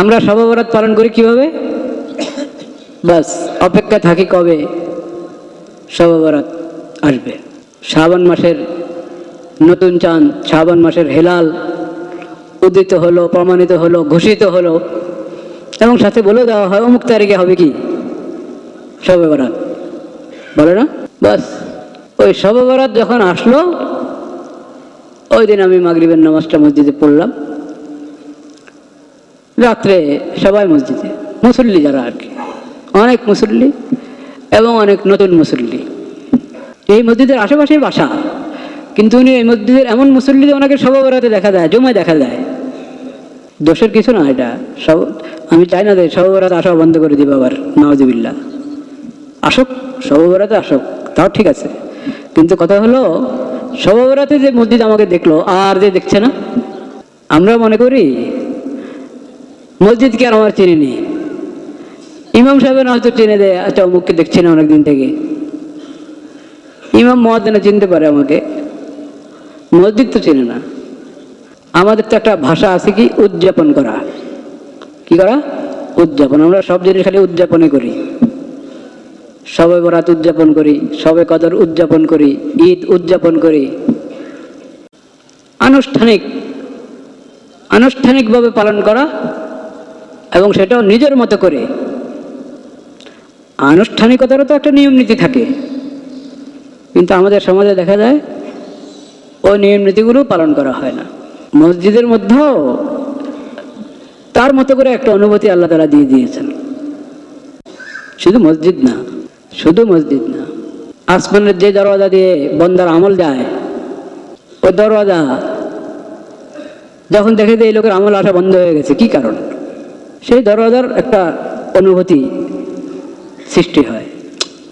আমরা সবাবরাত পালন করি কীভাবে? বাস অপেক্ষা থাকি কবে? সবাবরাত আসবে। শ্রাবণ মাসের নতুন চাঁদ, শ্রাবণ মাসের হেলাল উদিত হলো, প্রমাণিত হলো, ঘোষিত হলো। এবং সাথে বলে দেওয়া হয়, অমুক তারিখে হবে কি? বরাত বলে না? বাস, ওই বরাত যখন আসলো, ওই দিন আমি মাগরিবের নামাজটা মসজিদে পড়লাম। রাত্রে সবাই মসজিদে, মুসল্লি যারা আর কি। অনেক মুসল্লি এবং অনেক নতুন মুসল্লি। এই মসজিদের আশেপাশেই বাসা। কিন্তু উনি এই মসজিদের এমন মুসল্লি ওনাকে সব বেড়াতে দেখা যায়, জমায় দেখা যায়। দোষের কিছু না এটা। সব আমি চাই না যে সব বেড়াতে আসা বন্ধ করে দিব আবার নওয়াজিবিল্লা আসুক সব বেড়াতে আসক, তাও ঠিক আছে। কিন্তু কথা হলো সব বেড়াতে যে মসজিদ আমাকে দেখল, আর যে দেখছে না, আমরা মনে করি মসজিদ কি আর আমার চিনি নি ইমাম সাহেবের হয়তো চিনে দেয় আচ্ছা অমুককে দেখছি না অনেকদিন থেকে। ইমাম মহাদিনা চিনতে পারে আমাকে। মসজিদ তো চেনে না। আমাদের তো একটা ভাষা আছে কি, উদযাপন করা। কি করা? উদযাপন। আমরা সব জিনিস খালি উদযাপনে করি। সবে বরাত উদযাপন করি, সবে কদর উদযাপন করি, ঈদ উদযাপন করি। আনুষ্ঠানিক, আনুষ্ঠানিকভাবে পালন করা এবং সেটাও নিজের মতো করে। আনুষ্ঠানিকতারও তো একটা নিয়ম নীতি থাকে। কিন্তু আমাদের সমাজে দেখা যায়, ওই নিয়ম নীতিগুলো পালন করা হয় না। মসজিদের মধ্যেও তার মতো করে একটা অনুভূতি আল্লাহ তালা দিয়ে দিয়েছেন। শুধু মসজিদ না, শুধু মসজিদ না, আসমানের যে দরওয়াজা দিয়ে বন্দার আমল যায়, ওই দরওয়াজা যখন দেখে যে এই লোকের আমল আসা বন্ধ হয়ে গেছে, কি কারণ? সেই দরওয়াজার একটা অনুভূতি সৃষ্টি হয়।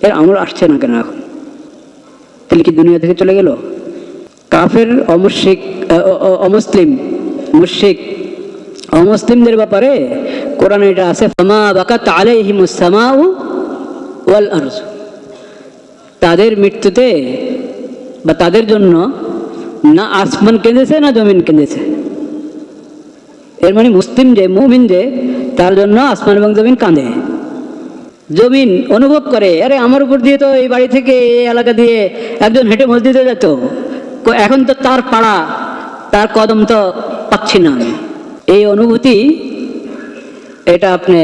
এর আমল আসছে না কেন এখন? তাহলে কি দুনিয়া থেকে চলে গেল? কাফের অমুশিক অমুসলিম মুশিক অমুসলিমদের ব্যাপারে কোরআনে এটা আছে, ফামা ওয়াল তাদের মৃত্যুতে বা তাদের জন্য না আসমান কেঁদেছে, না জমিন কেঁদেছে। এর মানে মুসলিম যে, মুমিন যে তার জন্য আসমান এবং জমিন কাঁদে। জমিন অনুভব করে, আরে, আমার উপর দিয়ে তো এই বাড়ি থেকে এই এলাকা দিয়ে একজন হেঁটে মসজিদে যেত। এখন তো তার পাড়া, তার কদম তো পাচ্ছি না আমি। এই অনুভূতি, এটা আপনি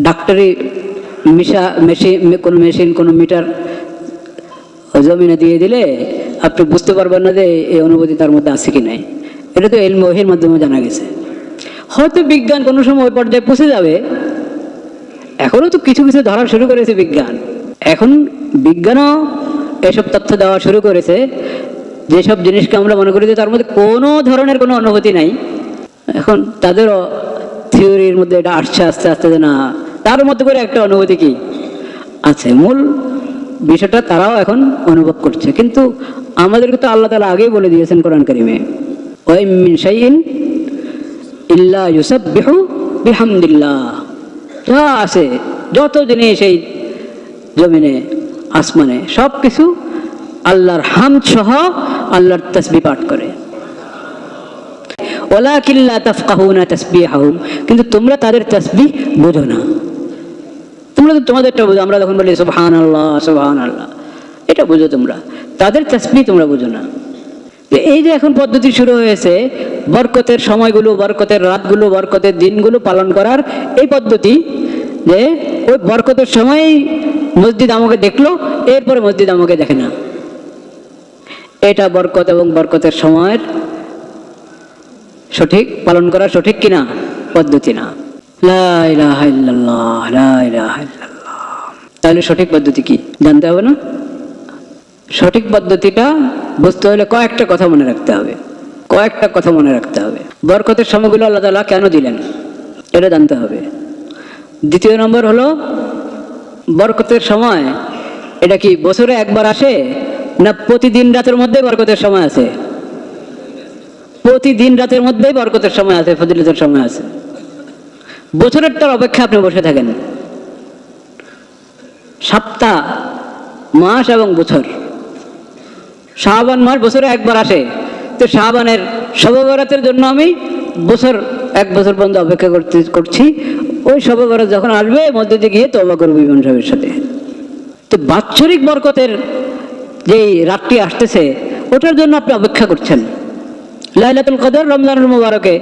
ডাক্তারি মিশা, মেশিন, কোনো মেশিন, কোনো মিটার জমিনে দিয়ে দিলে আপনি বুঝতে পারবেন না যে এই অনুভূতি তার মধ্যে আছে কি নাই। এটা তো এলম ওহির মাধ্যমে জানা গেছে। হয়তো বিজ্ঞান কোনো সময় পর্যায়ে পৌঁছে যাবে। এখনও তো কিছু কিছু ধরা শুরু করেছে বিজ্ঞান। এখন বিজ্ঞানও এসব তথ্য দেওয়া শুরু করেছে। যেসব জিনিসকে আমরা মনে করি যে তার মধ্যে কোনো ধরনের কোনো অনুভূতি নাই। এখন তাদেরও থিওরির মধ্যে এটা আসছে আস্তে আস্তে যে না, তার মধ্যে করে একটা অনুভূতি কি? আছে, মূল বিষয়টা তারাও এখন অনুভব করছে। কিন্তু আমাদেরকে তো আল্লাহ তালা আগেই বলে দিয়েছেন কোরআন করিমে ওই ইল্লা ইউসাব্বিহু বিহামদিল্লাহ। যা আছে, যত জিনিস এই জমিনে, আসমানে সব কিছু আল্লাহর আল্লাহর তসবি পাঠ করে। ওলা কিল্লা তাফকাহুনা তাসবিহাহুম। কিন্তু তোমরা তাদের তসবি বোঝো না। তোমরা তো তোমাদেরটা বোঝো, আমরা যখন বলি সুবহান আল্লাহ সুবহান আল্লাহ এটা বুঝো তোমরা। তাদের তসবি তোমরা বুঝো না। এই যে এখন পদ্ধতি শুরু হয়েছে, বরকতের সময়গুলো, বরকতের রাতগুলো, বরকতের দিনগুলো পালন করার এই পদ্ধতি, যে ওই বরকতের সময়ই মসজিদ আমাকে দেখল, এরপরে মসজিদ আমাকে দেখে না। এটা বরকত এবং বরকতের সময়ের সঠিক, পালন করা সঠিক কিনা? পদ্ধতি না। তাহলে সঠিক পদ্ধতি কি? জানতে হবে না? সঠিক পদ্ধতিটা বুঝতে হলে কয়েকটা কথা মনে রাখতে হবে। কয়েকটা কথা মনে রাখতে হবে। বরকতের সময়গুলো আল্লাহ তালা কেন দিলেন? এটা জানতে হবে। দ্বিতীয় নম্বর হলো, বরকতের সময়, এটা কি বছরে একবার আসে না প্রতিদিন রাতের মধ্যে বরকতের সময় আছে? প্রতিদিন রাতের মধ্যেই বরকতের সময় আছে, ফজিলতের সময় আছে। বছরেরটার অপেক্ষা আপনি বসে থাকেন। সপ্তাহ, মাস এবং বছর। শাহবান মাস বছরে একবার আসে। তো শাহবানের সবরাতের জন্য আমি বছর, এক বছর পর্যন্ত অপেক্ষা করতে, করছি। ওই সবে বরাত যখন আসবে মধ্যে দিয়ে গিয়ে তবা করব ইমাম সাহেবের সাথে। তো বাৎসরিক বরকতের যেই রাতটি আসতেছে, ওটার জন্য আপনি অপেক্ষা করছেন। লাইলাতুল কদর রমজানুল মুবারকে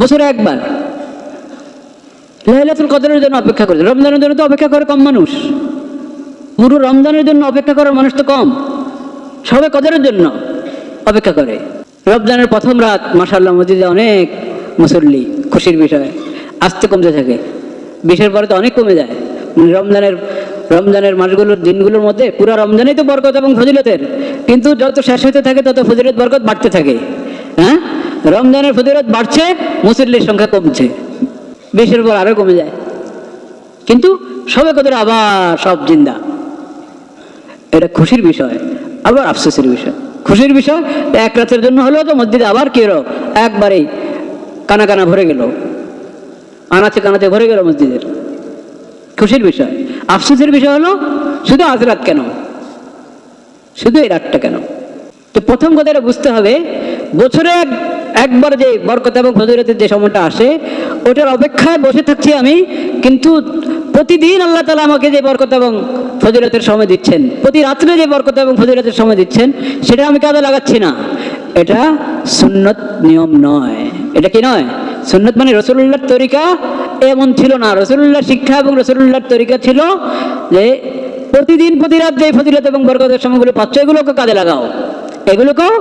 বছরে একবার। লাইলাতুল কদরের জন্য অপেক্ষা করছেন। রমজানের জন্য তো অপেক্ষা করে কম মানুষ। পুরো রমজানের জন্য অপেক্ষা করার মানুষ তো কম। সবে কদরের জন্য অপেক্ষা করে। রমজানের প্রথম রাত মাসাল্লাহ মসজিদে অনেক মুসল্লি খুশির বিষয়। আস্তে কমতে থাকে। বিশের পরে তো অনেক কমে যায়। মানে রমজানের রমজানের মাসগুলোর দিনগুলোর মধ্যে পুরো রমজানেই তো বরকত এবং ফজিলতের। কিন্তু যত শেষ হতে থাকে, তত ফজিলত বরকত বাড়তে থাকে। হ্যাঁ? রমজানের ফজিলত বাড়ছে, মুসল্লির সংখ্যা কমছে। বিশের পর আরও কমে যায়। কিন্তু সবে কদর আবার সব জিন্দা। এটা খুশির বিষয়। আবার আফসোসের বিষয়। খুশির বিষয়, এক রাতের জন্য হলেও তো মসজিদে আবার কি হলো? একবারেই কানা কানা ভরে গেল। আনাচে কানাচে ভরে গেল মসজিদের। খুশির বিষয়। আফসোসের বিষয় হলো, শুধু আজ রাত কেন? শুধু এই রাতটা কেন? তো প্রথম কথা এটা বুঝতে হবে, বছরে এক, একবার যে বরকত এবং ফজরতের যে সময়টা আসে, ওটার অপেক্ষায় বসে থাকছি আমি, কিন্তু প্রতিদিন আল্লাহ তালা আমাকে যে বরকত এবং ফজিলতের সময় দিচ্ছেন, প্রতি রাত্রে যে বরকত এবং ফজিলতের সময় দিচ্ছেন, সেটা আমি কাজে লাগাচ্ছি না। এটা সুন্নত নিয়ম নয়। এটা কি নয়? সুন্নত মানে রসুল্লাহর তরিকা এমন ছিল না। রসুল্লাহর শিক্ষা এবং রসুল্লাহর তরিকা ছিল যে প্রতিদিন, প্রতি রাত যে ফজিলত এবং বরকতের সময়গুলো পাচ্ছ, এগুলোকে কাজে লাগাও। এগুলোকেও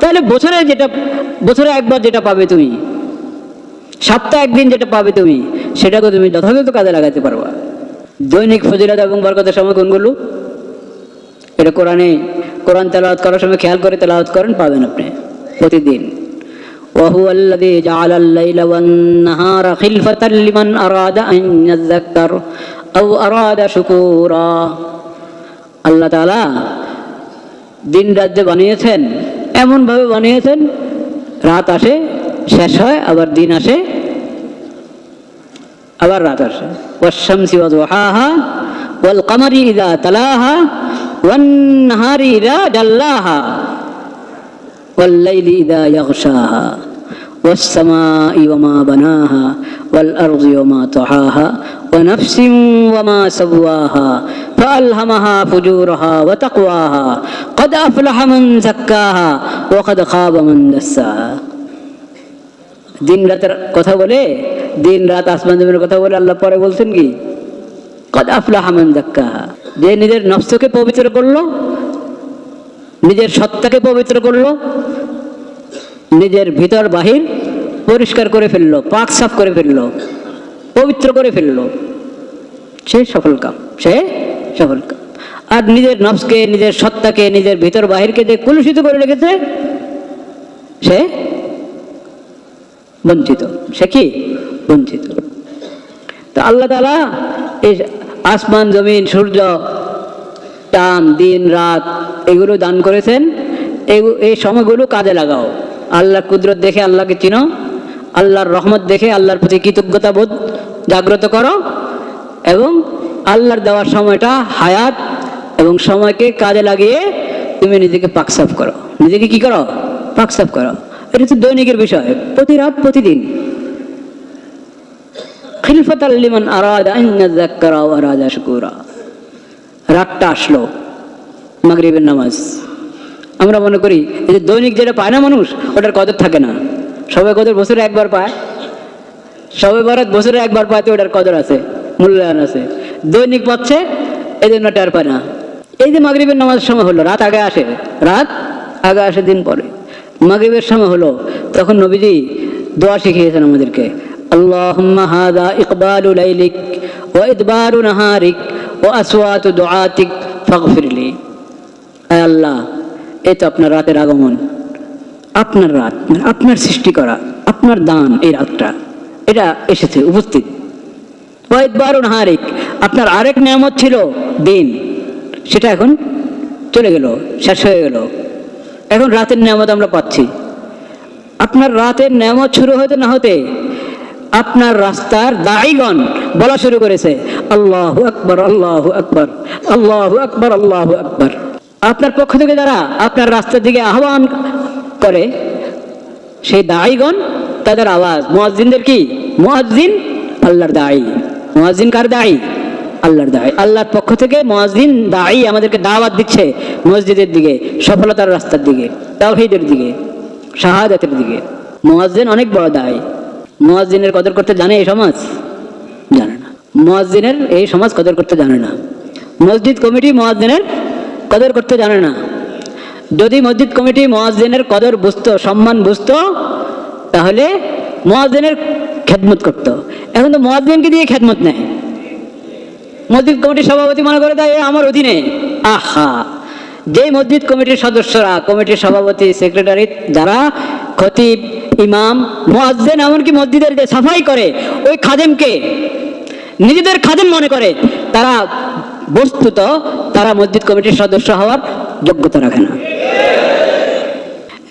তাহলে বছরে যেটা, বছরে একবার যেটা পাবে তুমি, সপ্তাহে একদিন যেটা পাবে তুমি। সেটাকে তুমি যথাযথ কাজে লাগাতে পারবা দৈনিক ফজিলত এবং বরকতের সময় কোনগুলো এটা কোরআনে কোরআন তেলাওয়াত করার সময় খেয়াল করে তেলাওয়াত করেন পাবেন আপনি প্রতিদিন وهو الذي جعل الليل والنهار خلفة لمن أراد أن يذكر أو أراد شكورا আল্লাহ তাআলা দিন রাত যে বানিয়েছেন এমনভাবে বানিয়েছেন রাত আসে শেষ হয় আবার দিন আসে আবার রাত আসে ওয়াশামসি ওয়াজুহাহা ওয়াল কামারি ইদা তালাহা ওয়ান নাহারি ইদা জাল্লাহা والليل إذا يغشاها والسماء وما بناها والأرض وما طحاها ونفس وما سواها فألهمها فجورها وتقواها قد أفلح من زكاها وقد خاب من دساها দিন রাতের কথা বলে দিন রাত আসমান জমিনের কথা বলে আল্লাহ পরে বলছেন কি? যে নিজের নফসকে পবিত্র করল, নিজের সত্তাকে পবিত্র করল, নিজের ভিতর বাহির পরিষ্কার করে ফেলল, পাক সাফ করে ফেলল, পবিত্র করে ফেলল, সে সফল কাম, সে সফল কাম। আর নিজের নফসকে, নিজের সত্তাকে, নিজের ভিতর বাহিরকে যে কলুষিত করে রেখেছে, সে বঞ্চিত। সে কি? বঞ্চিত। তো আল্লাহ তালা এই আসমান, জমিন, সূর্য টান দিন, রাত এগুলো দান করেছেন। এই সময়গুলো কাজে লাগাও। আল্লাহর কুদরত দেখে আল্লাহকে চিনো। আল্লাহর রহমত দেখে আল্লাহর প্রতি কৃতজ্ঞতা বোধ জাগ্রত করো এবং আল্লাহর দেওয়ার সময়টা হায়াত এবং সময়কে কাজে লাগিয়ে তুমি নিজেকে পাকসাফ করো। নিজেকে কি করো? পাকসাফ করো। এটা হচ্ছে দৈনিকের বিষয়। প্রতি রাত, প্রতিদিন। আসলো নামাজ। আমরা মনে করি যে দৈনিক যেটা পায় না মানুষ, ওটার কদর থাকে না। সবে কদর বছরে একবার পায়। সবে বরাত বছরে একবার পায় তো ওটার কদর আছে, মূল্যায়ন আছে। দৈনিক পাচ্ছে, এই জন্য টের পায় না। এই যে মাগরিবের নামাজ সময় হলো, রাত আগে আসে। রাত আগে আসে দিন পরে। মাগরিবের সময় হলো, তখন নবীজি দোয়া শিখিয়েছেন আমাদেরকে। ইদবারু নাহারিক দুআতিক ফাগফিরলি। আয় আল্লাহ, এই তো আপনার রাতের আগমন। আপনার রাত মানে আপনার সৃষ্টি করা, আপনার দান এই রাতটা, এটা এসেছে, উপস্থিত। আপনার আরেক নিয়ামত ছিল দিন। সেটা এখন চলে গেল, শেষ হয়ে গেল। এখন রাতের নিয়ামত আমরা পাচ্ছি। আপনার রাতের নিয়ামত শুরু হতে না হতে আপনার রাস্তার দায়ীগণ বলা শুরু করেছে, আল্লাহু আকবর, আল্লাহ আকবর আল্লাহ আকবর আল্লাহ আকবর। আপনার পক্ষ থেকে যারা আপনার রাস্তার দিকে আহ্বান করে, সেই দায়ীগণ তাদের আওয়াজ, মুয়াজ্জিনদের কি? মুয়াজ্জিন, আল্লাহর দায়ী। মুয়াজ্জিন কার দায়ী? আল্লাহর দায়। আল্লাহর পক্ষ থেকে মুয়াজ্জিন দায়ী আমাদেরকে দাওয়াত দিচ্ছে মসজিদের দিকে, সফলতার রাস্তার দিকে, তাওহীদের দিকে, শাহাদাতের দিকে। মুয়াজ্জিন অনেক বড় দায়। মুয়াজ্জিনের কদর করতে জানে এই সমাজ? জানে না। মুয়াজ্জিনের এই সমাজ কদর করতে জানে না। মসজিদ কমিটি মুয়াজ্জিনের কদর করতে জানে না। যদি মসজিদ কমিটি মুয়াজ্জিনের কদর বুঝতো, সম্মান বুঝতো, তাহলে মুয়াজ্জিনের খেদমত করতো। এখন তো মুয়াজ্জিনকে দিয়ে খেদমত নেয়। মসজিদ কমিটির সভাপতি মনে করে দেয় আমার অধীনে। আহা! যেই মসজিদ কমিটির সদস্যরা, কমিটির সভাপতি, সেক্রেটারি, যারা খতিব, ইমাম, মুয়াজ্জিন, এমনকি মসজিদের যে সাফাই করে, ওই খাদেমকে, নিজেদের খাদেম মনে করে, তারা বস্তুত, তারা মসজিদ কমিটির সদস্য হওয়ার যোগ্যতা রাখে না।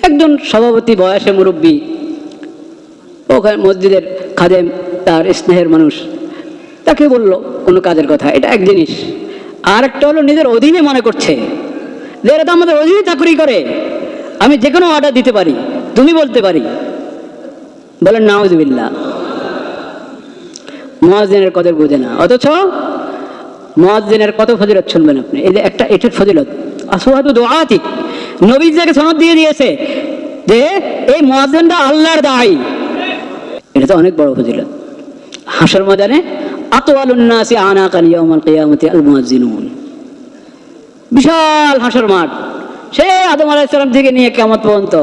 একজন সভাপতি, বয়সে মুরব্বী, ওখানে মসজিদের খাদেম, তার স্নেহের মানুষ তাকে বলল, কোনো কাজের কথা, এটা এক জিনিস। আর একটা হলো, নিজের অধীনে মনে করছে যে এরা তো আমাদের অধীনে চাকরি করে। আমি যে কোনো অর্ডার দিতে পারি, তুমি বলতে পারি। বলেন নাউজবিল্লা মোয়াজিনের কদর বোঝে না। অথচ মোয়াজিনের কত ফজিলত শুনবেন আপনি? এই যে একটা এটার ফজিলত আসোয়াদু দোয়াতিক নবী যাকে সনদ দিয়ে দিয়েছে যে, এই মোয়াজিনটা আল্লাহর দায়ী। এটা তো অনেক বড় ফজিলত। হাসর ময়দানে আতোয়ালুন্নাসি আনা কানিয়াউমাল কিয়ামতি আল মুয়াজ্জিনুন বিশাল হাসর মাঠ। সে আদম আলাইসালাম থেকে নিয়ে কেমন পর্যন্ত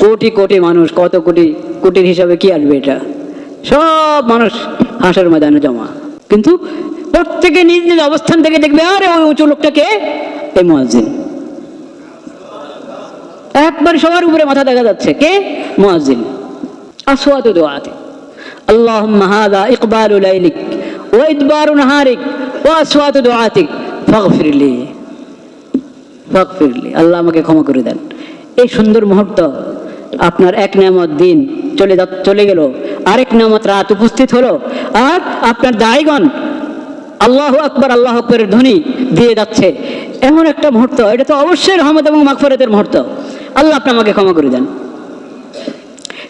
কোটি কোটি মানুষ, কত কোটি কোটির হিসাবে কি আসবে এটা? সব মানুষ হাসর ময়দানে জমা। কিন্তু প্রত্যেকে নিজ নিজ অবস্থান থেকে দেখবে, আরে ওই উঁচু লোকটাকে এই মহাজিন একবার সবার উপরে মাথা দেখা যাচ্ছে, কে? মহাজিন আসোয়াতে দোয়াতে। আল্লাহ মাহাদা ইকবাল লাইলিক। وإدبار نهارك وأصوات دعاتك فاغفر لي فاغفر لي আল্লাহ আমাকে ক্ষমা করে দেন এই সুন্দর মুহূর্ত আপনার এক নামত দিন চলে যা চলে গেল আরেক নামত রাত উপস্থিত হলো আর আপনার দায়গণ আল্লাহ আকবর আল্লাহ আকবরের ধ্বনি দিয়ে যাচ্ছে এমন একটা মুহূর্ত এটা তো অবশ্যই রহমত এবং মাগফরতের মুহূর্ত আল্লাহ আপনি আমাকে ক্ষমা করে দেন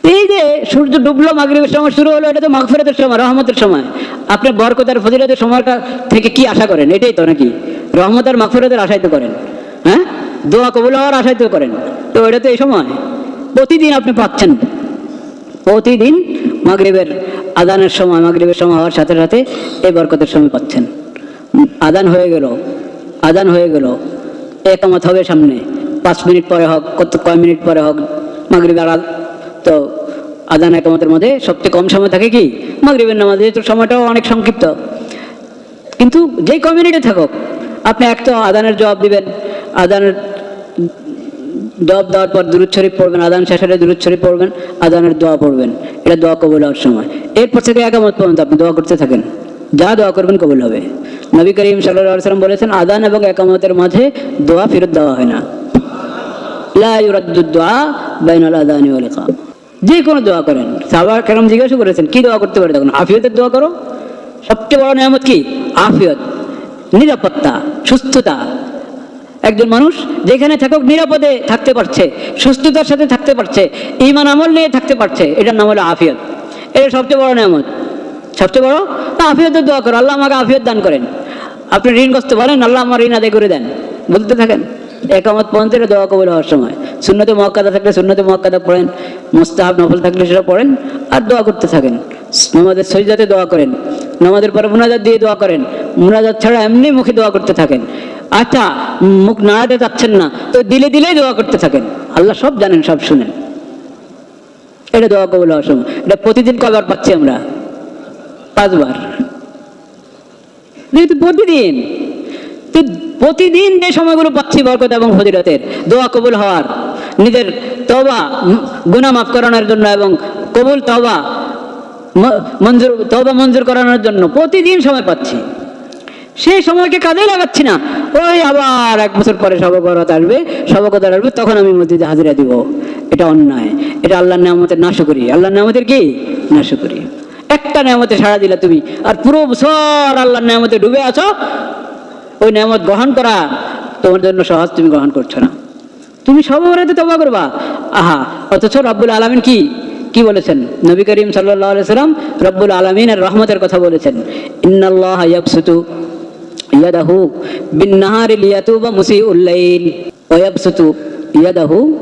এই যে সূর্য ডুবলো, মাগরিবের সময় শুরু হলো, এটা তো মাগফিরাতের সময়, রহমতের সময়। আপনি বরকতার ফজিলতের সময়টা থেকে কি আশা করেন? এটাই তো নাকি? রহমত আর মাগফিরাতের আশাই তো করেন। হ্যাঁ? দোয়া কবুল হওয়ার আশাই তো করেন। তো এটা তো এই সময়। প্রতিদিন আপনি পাচ্ছেন। প্রতিদিন মাগরিবের আদানের সময়, মাগরিবের সময় হওয়ার সাথে সাথে এই বরকতের সময় পাচ্ছেন। আদান হয়ে গেল। আদান হয়ে গেল। একামত হবে সামনে। পাঁচ মিনিট পরে হোক, কত কয় মিনিট পরে হোক মাগরিব আর তো আদান একামতের মধ্যে সবচেয়ে কম সময় থাকে কি? মাগরিবের নামাজ, যেহেতু সময়টাও অনেক সংক্ষিপ্ত। কিন্তু যেই কমিউনিটি থাকুক, আপনি এক তো আদানের জবাব দিবেন, আদানের জবাব দেওয়ার পর দূরত শরীফ পড়বেন, আদান শেষ হলে শরীফ পড়বেন, আদানের দোয়া পড়বেন। এটা দোয়া কবুল হওয়ার সময়। এরপর থেকে একামত পর্যন্ত আপনি দোয়া করতে থাকেন। যা দোয়া করবেন কবুল হবে। নবী করিম সাল্লাহ সাল্লাম বলেছেন, আদান এবং একামতের মাঝে দোয়া ফেরত দেওয়া হয় না। লা দোয়া বাইনাল আদানি ওয়াল যে কোনো দোয়া করেন। সাহাবা কেরাম জিজ্ঞাসা করেছেন, কি দোয়া করতে পারে? তখন, আফিয়তের দোয়া করো। সবচেয়ে বড় নিয়ামত কি? আফিয়ত। নিরাপত্তা, সুস্থতা। একজন মানুষ যেখানে থাকুক নিরাপদে থাকতে পারছে, সুস্থতার সাথে থাকতে পারছে ইমান আমল নিয়ে থাকতে পারছে, এটার নাম হলো আফিয়ত। এটা সবচেয়ে বড় নিয়ামত। সবচেয়ে বড় তা আফিয়তের দোয়া করো, আল্লাহ আমাকে আফিয়ত দান করেন। আপনি ঋণগ্রস্ত বলেন আল্লাহ আমার ঋণ আদায় করে দেন। বলতে থাকেন। একামত পর্যন্ত এটা দোয়া কবুল হওয়ার সময়। শূন্যতে মক্কাদা থাকলে শূন্যতে মক্কাদা পড়েন, মোস্তাহাব নফল থাকলে সেটা পড়েন, আর দোয়া করতে থাকেন। নামাজের সজিদাতে দোয়া করেন, নামাজের পরে মুনাজাত দিয়ে দোয়া করেন, মুনাজাত ছাড়া এমনি মুখে দোয়া করতে থাকেন। আচ্ছা মুখ নাড়াতে চাচ্ছেন না, তো দিলে দিলেই দোয়া করতে থাকেন। আল্লাহ সব জানেন, সব শুনেন। এটা দোয়া কবুল হওয়ার সময়। এটা প্রতিদিন কবার পাচ্ছি আমরা? পাঁচবার। প্রতিদিন। তো প্রতিদিন যে সময়গুলো পাচ্ছি বরকত এবং ফজিলতের, দোয়া কবুল হওয়ার, নিজের তবা গুণা মাফ করানোর জন্য এবং কবুল তবা মঞ্জুর তবা মঞ্জুর করানোর জন্য প্রতিদিন সময় পাচ্ছি। সেই সময়কে কাজে লাগাচ্ছি না। ওই আবার এক বছর পরে সবকরত আসবে সবকত আসবে, তখন আমি মসজিদে হাজিরা দিব। এটা অন্যায়। এটা আল্লাহর নামতের নাশ করি আল্লাহর নামতের কি? নাশ করি একটা নামতে সাড়া দিলা তুমি, আর পুরো বছর আল্লাহর নামতে ডুবে আছো ওই নামত গ্রহণ করা তোমার জন্য সহজ, তুমি গ্রহণ করছ না। তুমি সবরাতে তবা করবা। আহা, অথচ রব্বুল আলমিন কি? কি বলেছেন? নবী করিম সাল্লাহ সাল্লাম রব্বুল আলমিনের রহমতের কথা বলেছেন। ইন্নাল্লাহ ইয়াবসুতু ইয়াদাহু বিন নাহারি লিয়াতুবা মুসিউল লাইল ওয়া ইয়াবসুতু ইয়াদাহু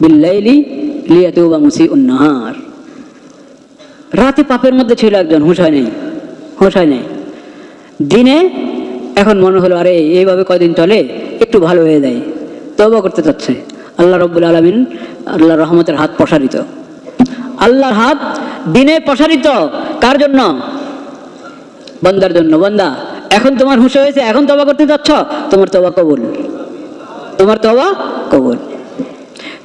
বিল লাইলি লিয়াতুবা মুসিউন নাহার। রাতে পাপের মধ্যে ছিল একজন, হুঁশ হয় নেই। হুঁশ হয় নাই। দিনে এখন মনে হলো, আরে, এইভাবে কয়দিন চলে, একটু ভালো হয়ে যায়। তবা করতে চাচ্ছে। আল্লাহ রব্বুল আলমিন আল্লাহ রহমতের হাত প্রসারিত। আল্লাহর হাত দিনে প্রসারিত। কার জন্য? বন্দার জন্য। বন্দা, এখন তোমার হুঁশ হয়েছে, এখন তবা করতে চাচ্ছ? তোমার তবা কবুল। তোমার তবা কবুল।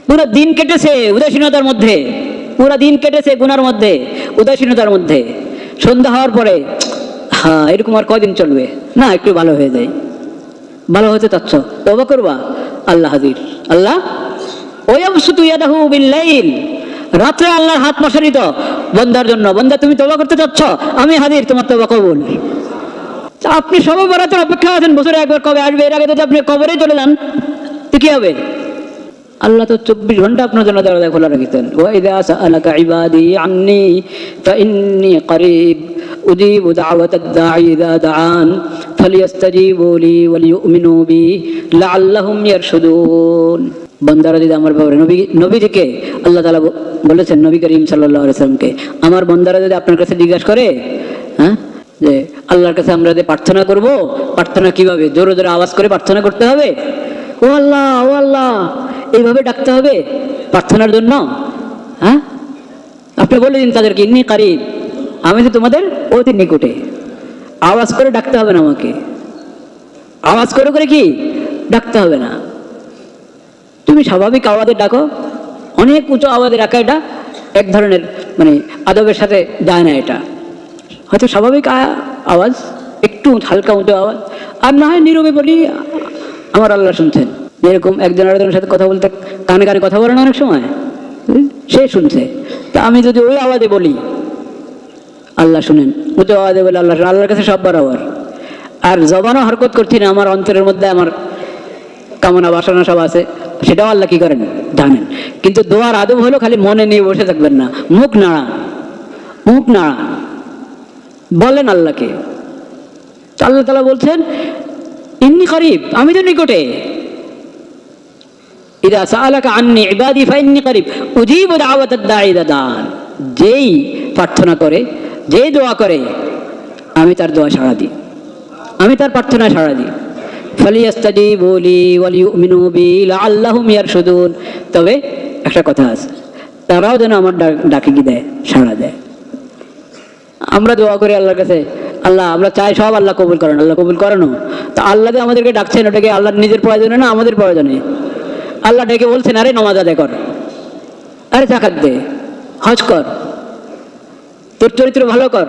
পুরো দিন কেটেছে উদাসীনতার মধ্যে। পুরো দিন কেটেছে গুনার মধ্যে, উদাসীনতার মধ্যে। সন্ধ্যা হওয়ার পরে হ্যাঁ এরকম আর কদিন চলবে? না, একটু ভালো হয়ে যায়। ভালো হতে চাচ্ছ? তবা করবা? আল্লাহ হাজির। আল্লাহ? ওয়াবসুতু ইয়াদাহু বিল্লাইল। রাত্রে আল্লাহর হাত প্রসারিত। বন্দার জন্য। বন্দা, তুমি তবা করতে চাচ্ছ? আমি হাজির, তোমার তবা কবুল। তা আপনি সবে বরাতের অপেক্ষা আছেন, বছরে একবার কবে আসবে? এর আগে যদি আপনি কবরেই চলে যান, তো কি হবে? আল্লাহ তো চব্বিশ ঘণ্টা আপনার জন্য দরজা খোলা রাখিতেন। ওয়াইদা সাআলাকা ইবাদি আন্নি ফাইন্নি করিব। উজিব দাওয়াত الداعي إذا دعان فليستجيبوا لي وليؤمنوا بي لعلهم يرشدون বন্দারা যদি আমার ব্যাপারে নবী নবীজিকে আল্লাহ তালা বলেছেন নবী করিম সাল্লাহ সাল্লামকে আমার বন্দারা যদি আপনার কাছে জিজ্ঞাসা করে হ্যাঁ যে আল্লাহর কাছে আমরা যে প্রার্থনা করব প্রার্থনা কিভাবে জোরে জোরে আওয়াজ করে প্রার্থনা করতে হবে ও আল্লাহ ও আল্লাহ এইভাবে ডাকতে হবে প্রার্থনার জন্য হ্যাঁ আপনি বলে দিন তাদেরকে ইন্নি কারিব আমি তো তোমাদের অতি নিকটে। আওয়াজ করে ডাকতে হবে না আমাকে। আওয়াজ করে করে কি? ডাকতে হবে না। তুমি স্বাভাবিক আওয়াজে ডাকো। অনেক উঁচু আওয়াজে ডাকা এটা এক ধরনের মানে আদবের সাথে যায় না এটা। হয়তো স্বাভাবিক আওয়াজ, একটু হালকা উঁচু আওয়াজ। আর না হয় নীরবে বলি আমার আল্লাহ শুনছেন। যেরকম একজন আরেকজনের সাথে কথা বলতে কানে কানে কথা বলে না অনেক সময়? সে শুনছে। তা আমি যদি ওই আওয়াজে বলি আল্লাহ শুনেন। উঁচু আওয়াজে বলে, আল্লাহ। আল্লাহর কাছে সব বরাবর। আর জবানও হরকত করছি না, আমার অন্তরের মধ্যে আমার কামনা বাসনা সব আছে। সেটাও আল্লাহ কি করেন? জানেন। কিন্তু দোয়ার আদব হলো খালি মনে নিয়ে বসে থাকবেন না। মুখ নাড়া মুখ নাড়া। বলেন আল্লাহকে। আল্লাহ তালা বলছেন, ইন্নি করিব, আমি তো নিকটে। ইদা সালাকা আন্নি ইবাদি ফাইন্নি করিব। উজিব দাওয়াত দাঈ দান যেই প্রার্থনা করে যেই দোয়া করে, আমি তার দোয়া সাড়া দিই। আমি তার প্রার্থনা সাড়া দিই। ফালিয়াস্তাজি বলি ওয়ালি মিনুবি আল্লাহুম ইয়ারশুদুন। তবে একটা কথা আছে, তারাও যেন আমার ডাক- কি দেয়? সাড়া দেয়। আমরা দোয়া করি আল্লাহর কাছে, আল্লাহ, আমরা চাই সব আল্লাহ কবুল করেন। আল্লাহ কবুল করানো তা আল্লাহ যে আমাদেরকে ডাকছেন ওটাকে আল্লাহ নিজের প্রয়োজনে না আমাদের প্রয়োজনে? আল্লাহ ডেকে বলছেন, আরে নমাজ আদায় কর। আরে জাকাত দে। হজ কর। তোর চরিত্র ভালো কর,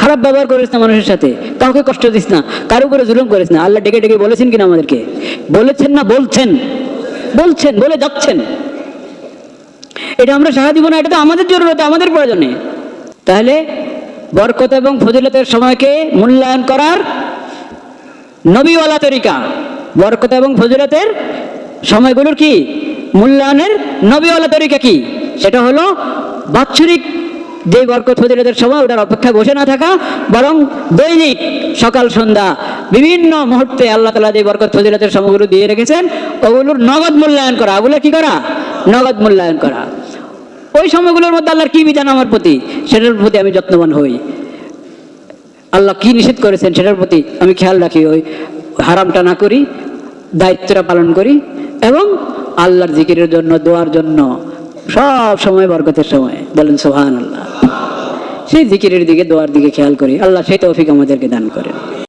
খারাপ ব্যবহার করিস না মানুষের সাথে, কাউকে কষ্ট দিস না, কারও উপরে জুলুম করিস না। আল্লাহ ডেকে ডেকে বলেছেন কিনা আমাদেরকে? বলেছেন না বলছেন? বলছেন, বলে যাচ্ছেন। এটা আমরা সারা দিব না, এটা তো আমাদের জরুরত, আমাদের প্রয়োজনে। তাহলে বরকত এবং ফজিলতের সময়কে মূল্যায়ন করার নবীওয়ালা তরিকা। বরকত এবং ফজিলতের সময়গুলোর কি? মূল্যায়নের নবীওয়ালা তরিকা কি? সেটা হলো বাৎসরিক যে বরকত ফজিলতের সময় ওটার অপেক্ষা বসে না থাকা, বরং দৈনিক সকাল, সন্ধ্যা বিভিন্ন মুহূর্তে আল্লাহ তালা যে বরকত ফজিলতের সময়গুলো দিয়ে রেখেছেন, ওগুলোর নগদ মূল্যায়ন করা। ওগুলো কি করা? নগদ মূল্যায়ন করা। ওই সময়গুলোর মধ্যে আল্লাহর কি বিধান আমার প্রতি? সেটার প্রতি আমি যত্নবান হই। আল্লাহ কি নিষেধ করেছেন সেটার প্রতি আমি খেয়াল রাখি ওই হারামটা না করি, দায়িত্বটা পালন করি, এবং আল্লাহর জিকিরের জন্য, দোয়ার জন্য সব সময় বরকতের সময়। বলেন সোহান আল্লাহ সেই জিকিরের দিকে, দোয়ার দিকে খেয়াল করি। আল্লাহ সেই তৌফিক আমাদেরকে দান করেন।